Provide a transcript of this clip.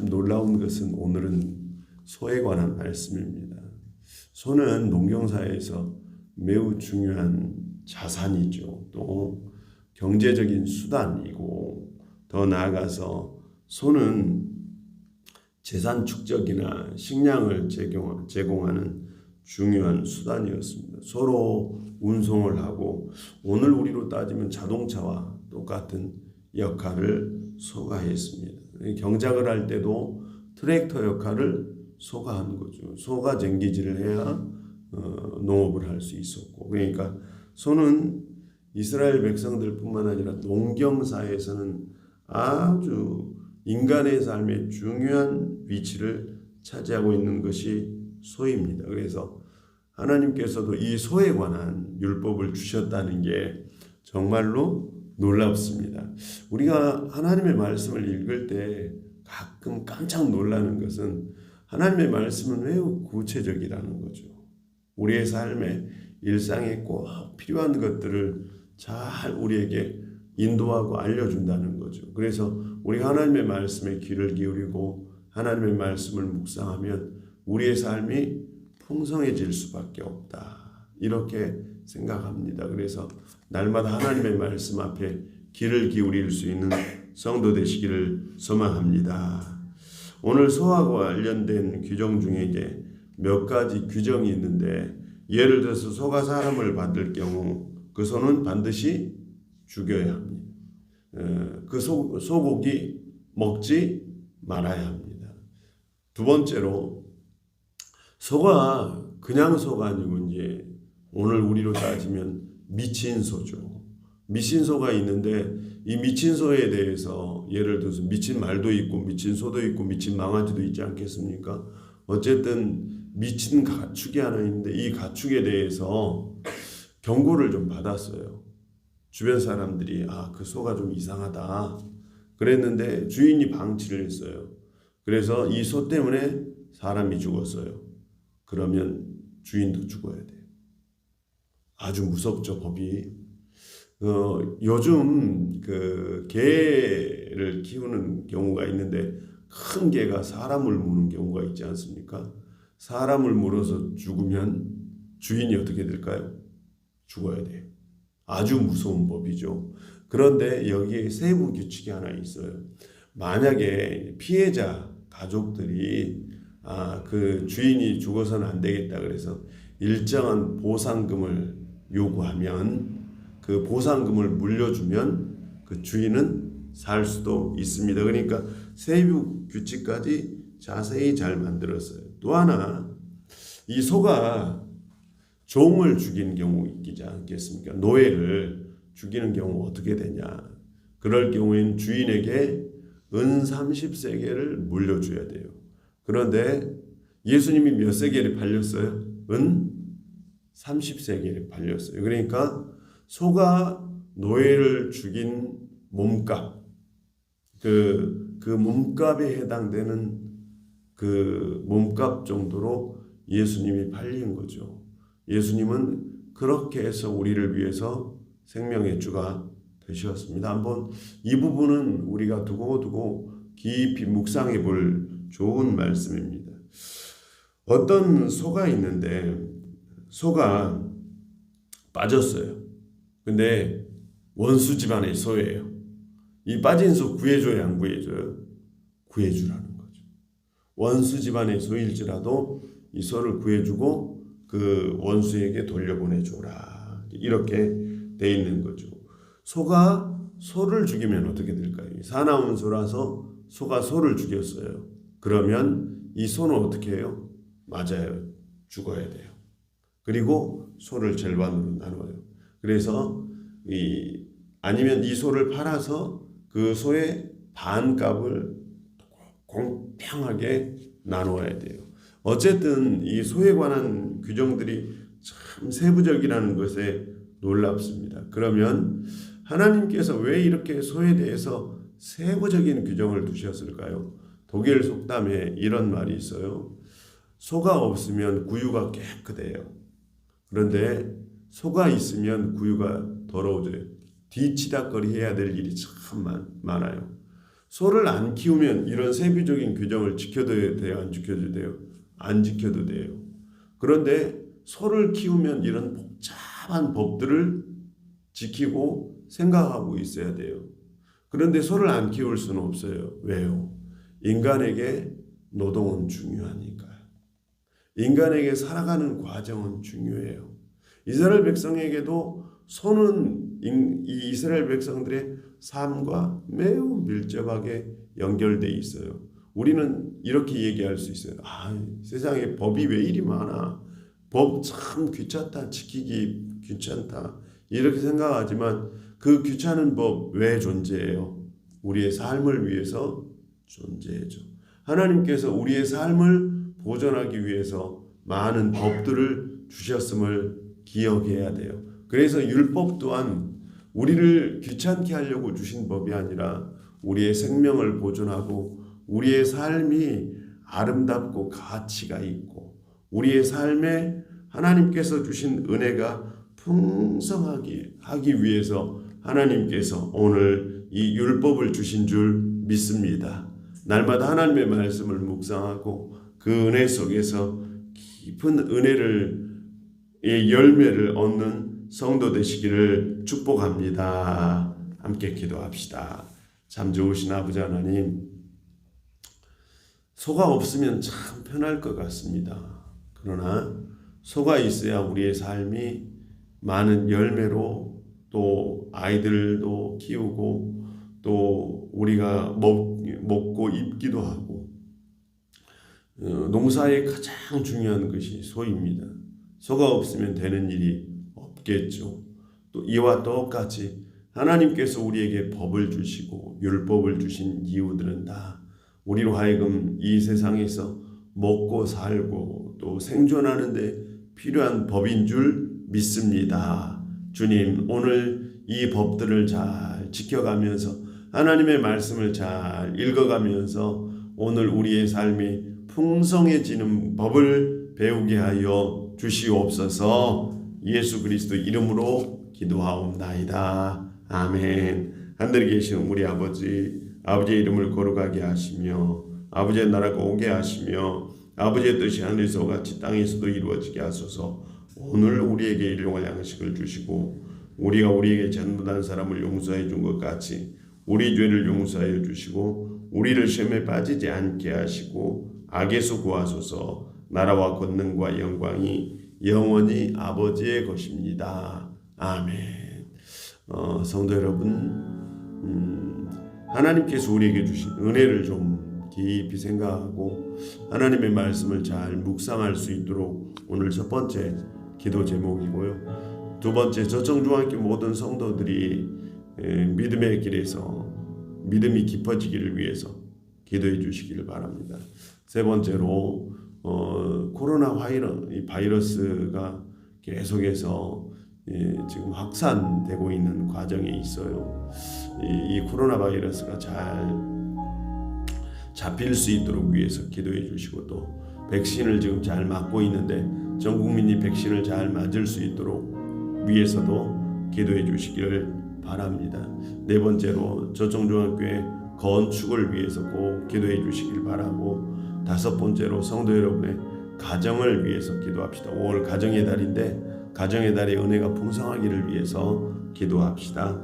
참 놀라운 것은 오늘은 소에 관한 말씀입니다. 소는 농경사에서 매우 중요한 자산이죠. 또 경제적인 수단이고 더 나아가서 소는 재산 축적이나 식량을 제공, 제공하는 중요한 수단이었습니다. 서로 운송을 하고 오늘 우리로 따지면 자동차와 똑같은 역할을 소가 했습니다. 경작을 할 때도 트랙터 역할을 소가 한 거죠. 소가 쟁기질을 해야 어, 농업을 할 수 있었고 그러니까 소는 이스라엘 백성들뿐만 아니라 농경사에서는 아주 인간의 삶에 중요한 위치를 차지하고 있는 것이 소입니다. 그래서 하나님께서도 이 소에 관한 율법을 주셨다는 게 정말로 놀랍습니다. 우리가 하나님의 말씀을 읽을 때 가끔 깜짝 놀라는 것은 하나님의 말씀은 매우 구체적이라는 거죠. 우리의 삶에 일상에 꼭 필요한 것들을 잘 우리에게 인도하고 알려준다는 거죠. 그래서 우리가 하나님의 말씀에 귀를 기울이고 하나님의 말씀을 묵상하면 우리의 삶이 풍성해질 수밖에 없다. 이렇게 생각합니다. 그래서 날마다 하나님의 말씀 앞에 귀를 기울일 수 있는 성도 되시기를 소망합니다. 오늘 소하고 관련된 규정 중에 이제 몇 가지 규정이 있는데 예를 들어서 소가 사람을 받을 경우 그 소는 반드시 죽여야 합니다. 어, 그 소, 소고기 먹지 말아야 합니다. 두 번째로 소가 그냥 소가 아니고 이제 오늘 우리로 따지면 미친 소죠. 미친 소가 있는데 이 미친 소에 대해서 예를 들어서 미친 말도 있고 미친 소도 있고 미친 망아지도 있지 않겠습니까? 어쨌든 미친 가축이 하나 있는데 이 가축에 대해서 경고를 좀 받았어요. 주변 사람들이 아 그 소가 좀 이상하다 그랬는데 주인이 방치를 했어요. 그래서 이 소 때문에 사람이 죽었어요. 그러면 주인도 죽어야 돼요. 아주 무섭죠 법이. 어, 요즘 그 개를 키우는 경우가 있는데 큰 개가 사람을 무는 경우가 있지 않습니까? 사람을 물어서 죽으면 주인이 어떻게 될까요? 죽어야 돼요. 아주 무서운 법이죠. 그런데 여기에 세부 규칙이 하나 있어요. 만약에 피해자 가족들이 아, 그 주인이 죽어서는 안 되겠다 그래서 일정한 보상금을 요구하면 그 보상금을 물려주면 그 주인은 살 수도 있습니다. 그러니까 세부 규칙까지 자세히 잘 만들었어요. 또 하나 이 소가 종을 죽인 경우 있지 않겠습니까? 노예를 죽이는 경우 어떻게 되냐? 그럴 경우에는 주인에게 은 30세계를 물려줘야 돼요. 그런데 예수님이 몇 세계를 팔렸어요? 은 30세계를 팔렸어요. 그러니까 소가 노예를 죽인 몸값, 그, 그 몸값에 해당되는 그 몸값 정도로 예수님이 팔린 거죠. 예수님은 그렇게 해서 우리를 위해서 생명의 주가 되셨습니다. 한번 이 부분은 우리가 두고 두고 깊이 묵상해 볼 좋은 말씀입니다. 어떤 소가 있는데 소가 빠졌어요. 근데 원수 집안의 소예요. 이 빠진 소 구해줘야 안 구해줘요? 구해주라는 거죠. 원수 집안의 소일지라도 이 소를 구해주고 그 원수에게 돌려보내줘라. 이렇게 돼 있는 거죠. 소가 소를 죽이면 어떻게 될까요? 사나운 소라서 소가 소를 죽였어요. 그러면 이 소는 어떻게 해요? 맞아요. 죽어야 돼요. 그리고 소를 절반으로 나눠요. 그래서 이 아니면 이 소를 팔아서 그 소의 반값을 공평하게 나누어야 돼요. 어쨌든 이 소에 관한 규정들이 참 세부적이라는 것에 놀랍습니다. 그러면 하나님께서 왜 이렇게 소에 대해서 세부적인 규정을 두셨을까요? 독일 속담에 이런 말이 있어요. 소가 없으면 구유가 깨끗해요. 그런데 소가 있으면 구유가 더러워져요. 뒤치다거리 해야 될 일이 참 많아요. 소를 안 키우면 이런 세부적인 규정을 지켜도 돼요, 안 지켜도 돼요? 안 지켜도 돼요. 그런데 소를 키우면 이런 복잡한 법들을 지키고 생각하고 있어야 돼요. 그런데 소를 안 키울 수는 없어요. 왜요? 인간에게 노동은 중요하니까요. 인간에게 살아가는 과정은 중요해요. 이스라엘 백성에게도 소는 이 이스라엘 백성들의 삶과 매우 밀접하게 연결돼 있어요. 우리는 이렇게 얘기할 수 있어요. 아, 세상에 법이 왜 이리 많아? 법 참 귀찮다. 지키기 귀찮다. 이렇게 생각하지만 그 귀찮은 법 왜 존재해요? 우리의 삶을 위해서 존재해죠. 하나님께서 우리의 삶을 보존하기 위해서 많은 법들을 주셨음을 기억해야 돼요. 그래서 율법 또한 우리를 귀찮게 하려고 주신 법이 아니라 우리의 생명을 보존하고 우리의 삶이 아름답고 가치가 있고 우리의 삶에 하나님께서 주신 은혜가 풍성하게 하기 위해서 하나님께서 오늘 이 율법을 주신 줄 믿습니다. 날마다 하나님의 말씀을 묵상하고 그 은혜 속에서 깊은 은혜를 의 열매를 얻는 성도 되시기를 축복합니다. 함께 기도합시다. 참 좋으신 아버지 하나님, 소가 없으면 참 편할 것 같습니다. 그러나 소가 있어야 우리의 삶이 많은 열매로 또 아이들도 키우고 또 우리가 먹, 먹고 입기도 하고 어, 농사의 가장 중요한 것이 소입니다. 소가 없으면 되는 일이 없겠죠. 또 이와 똑같이 하나님께서 우리에게 법을 주시고 율법을 주신 이유들은 다 우리로 하여금 이 세상에서 먹고 살고 또 생존하는데 필요한 법인 줄 믿습니다. 주님, 오늘 이 법들을 잘 지켜가면서 하나님의 말씀을 잘 읽어가면서 오늘 우리의 삶이 풍성해지는 법을 배우게 하여 주시옵소서 예수 그리스도 이름으로 기도하옵나이다. 아멘. 하늘에 계신 우리 아버지, 아버지의 이름을 거룩하게 하시며 아버지의 나라가 오게 하시며 아버지의 뜻이 하늘에서 같이 땅에서도 이루어지게 하소서 오늘 우리에게 일용할 양식을 주시고 우리가 우리에게 잘못한 사람을 용서해 준 것 같이 우리 죄를 용서하여 주시고 우리를 시험에 빠지지 않게 하시고 악에서 구하소서 나라와 권능과 영광이 영원히 아버지의 것입니다. 아멘. 어, 성도 여러분, 음, 하나님께서 우리에게 주신 은혜를 좀 깊이 생각하고 하나님의 말씀을 잘 묵상할 수 있도록 오늘 첫 번째 기도 제목이고요. 두 번째 저청중학교 모든 성도들이 에, 믿음의 길에서 믿음이 깊어지기를 위해서 기도해 주시기를 바랍니다. 세 번째로 어, 코로나 바이러, 이 바이러스 가 계속해서 예, 지금 확산되고 있는 과정에 있어요. 이, 이 코로나 바이러스가 잘 잡힐 수 있도록 위해서 기도해 주시고 또 백신을 지금 잘 맞고 있는데 전 국민이 백신을 잘 맞을 수 있도록 위해서도 기도해 주시기를 바랍니다. 네 번째로 저청중학교의 건축을 위해서 꼭 기도해 주시길 바라고 다섯 번째로 성도 여러분의 가정을 위해서 기도합시다. 5월 가정의 달인데 가정의 달의 은혜가 풍성하기를 위해서 기도합시다.